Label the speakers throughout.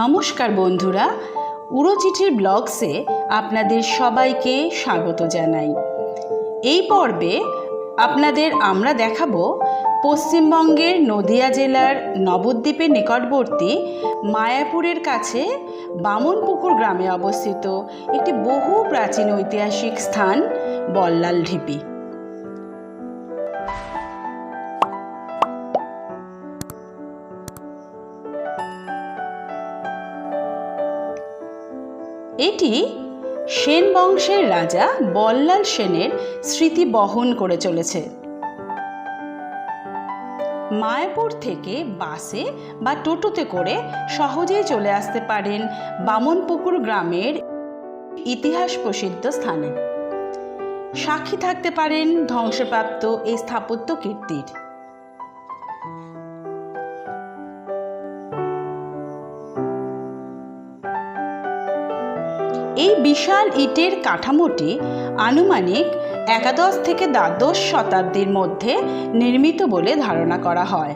Speaker 1: নমস্কার বন্ধুরা, উড়োচিঠির ব্লগসে আপনাদের সবাইকে স্বাগত জানাই। এই পর্বে আপনাদের আমরা দেখাবো পশ্চিমবঙ্গের নদিয়া জেলার নবদ্বীপের নিকটবর্তী মায়াপুরের কাছে বামনপুকুর গ্রামে অবস্থিত একটি বহু প্রাচীন ঐতিহাসিক স্থান বল্লাল ঢিপি। এটি সেন বংশের রাজা বল্লাল সেনের স্মৃতি বহন করে চলেছে। মায়াপুর থেকে বাসে বা টোটোতে করে সহজেই চলে আসতে পারেন বামনপুকুর গ্রামের ইতিহাস প্রসিদ্ধ স্থানে। সাক্ষী থাকতে পারেন ধ্বংসপ্রাপ্ত এই স্থাপত্য কীর্তির। এই বিশাল ইটের কাঠামোটি আনুমানিক একাদশ থেকে দ্বাদশ শতাব্দীর মধ্যে নির্মিত বলে ধারণা করা হয়।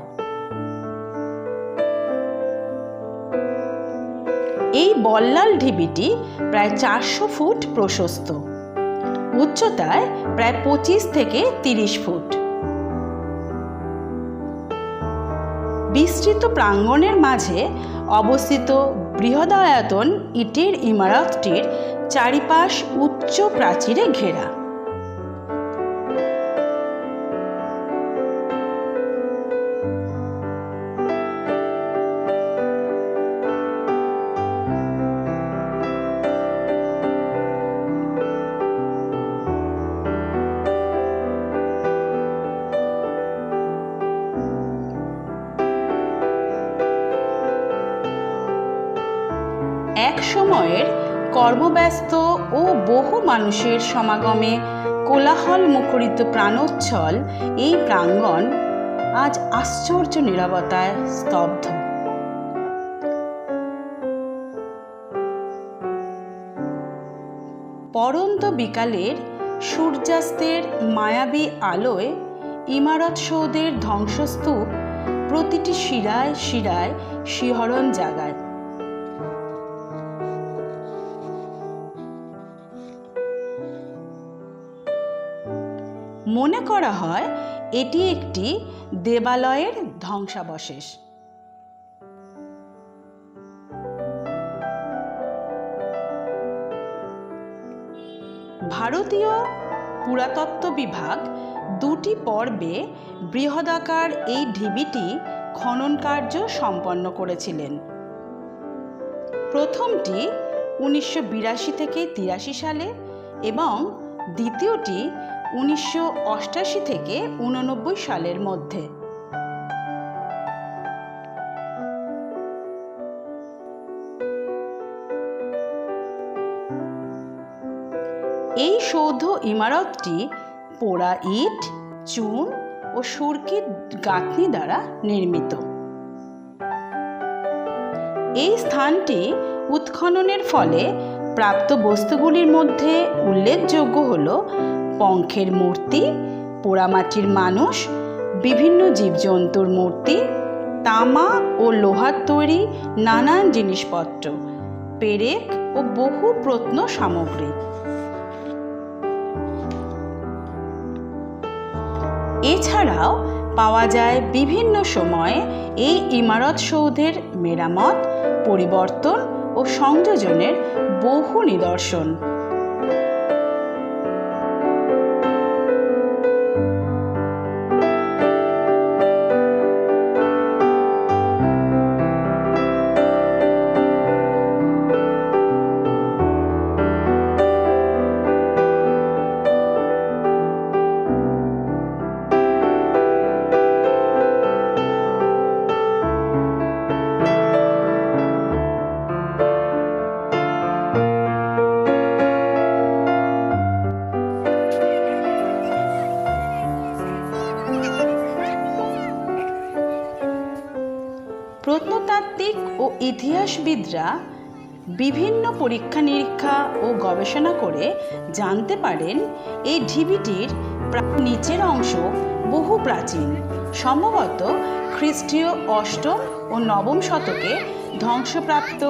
Speaker 1: এই বল্লাল ঢিবিটি প্রায় চারশো ফুট প্রশস্ত। উচ্চতায় প্রায় পঁচিশ থেকে তিরিশ ফুট। বিস্তৃত প্রাঙ্গণের মাঝে অবস্থিত বৃহদায়তন ইটের ইমারতটির চারিপাশ উচ্চ প্রাচীরে ঘেরা। এক সময়ের কর্মব্যস্ত ও বহু মানুষের সমাগমে কোলাহল মুখরিত প্রাণোচ্ছল এই প্রাঙ্গণ আজ আশ্চর্য নিরবতায় স্তব্ধ। পরন্ত বিকালের সূর্যাস্তের মায়াবী আলোয় ইমারত সৌধের ধ্বংসস্তূপ প্রতিটি শিরায় শিরায় শিহরণ জাগায়। মনে করা হয় এটি একটি দেবালয়ের ধ্বংসাবশেষ। ভারতীয় পুরাতত্ত্ব বিভাগ দুটি পর্বে বৃহদাকার এই ঢিবিটি খনন কার্য সম্পন্ন করেছিলেন। প্রথমটি উনিশশো বিরাশি থেকে তিরাশি সালে এবং দ্বিতীয়টি উনিশশো থেকে উননব্বই সালের মধ্যে। এই সৌধ ইমারতটি পোড়া ইট, চুন ও সুরকির গাঁথনি দ্বারা নির্মিত। এই স্থানটি উৎখননের ফলে প্রাপ্ত বস্তুগুলির মধ্যে উল্লেখযোগ্য হল পঙ্খের মূর্তি, পোড়ামাটির মানুষ, বিভিন্ন জীবজন্তুর মূর্তি, তামা ও লোহার তৈরি নানান জিনিসপত্র, পেরেক ও বহু প্রত্ন সামগ্রী। এছাড়াও পাওয়া যায় বিভিন্ন সময়ে এই ইমারত সৌধের মেরামত, পরিবর্তন ও সংযোজনের বহু নিদর্শন। প্রত্নতাত্ত্বিক ও ইতিহাসবিদরা বিভিন্ন পরীক্ষা নিরীক্ষা ও গবেষণা করে জানতে পারেন এই ঢিবিটির নিচের অংশ বহু প্রাচীন, সম্ভবত খ্রিস্টীয় অষ্টম ও নবম শতকে ধ্বংসপ্রাপ্ত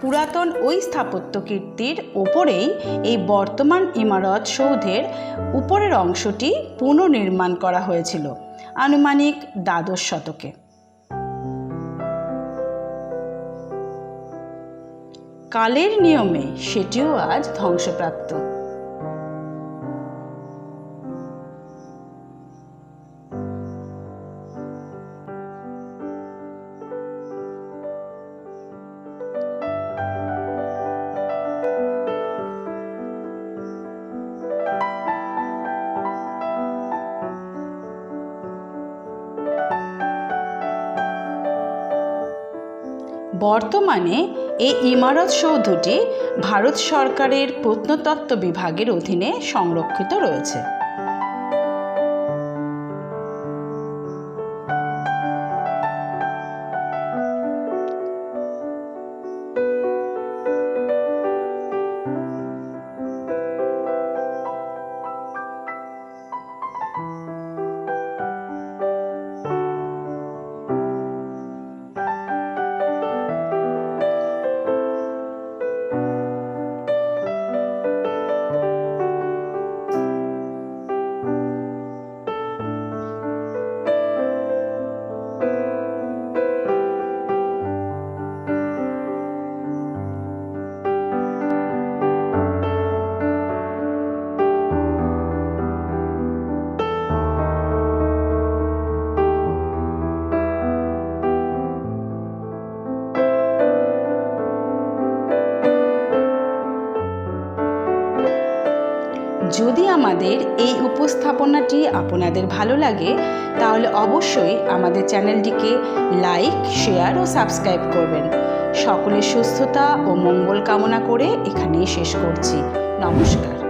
Speaker 1: পুরাতন ওই স্থাপত্য কীর্তির ওপরেই এই বর্তমান ইমারত সৌধের উপরের অংশটি পুনর্নির্মাণ করা হয়েছিল, আনুমানিক দ্বাদশ শতকে। কালের নিয়মে সেটিও আজ ধ্বংসপ্রাপ্ত। বর্তমানে এই ইমারত সৌধটি ভারত সরকারের প্রত্নতত্ত্ব বিভাগের অধীনে সংরক্ষিত রয়েছে। যদি আমাদের এই উপস্থাপনাটি আপনাদের ভালো লাগে, তাহলে অবশ্যই আমাদের চ্যানেলটিকে লাইক, শেয়ার ও সাবস্ক্রাইব করবেন। সকলের সুস্থতা ও মঙ্গল কামনা করে এখানেই শেষ করছি। নমস্কার।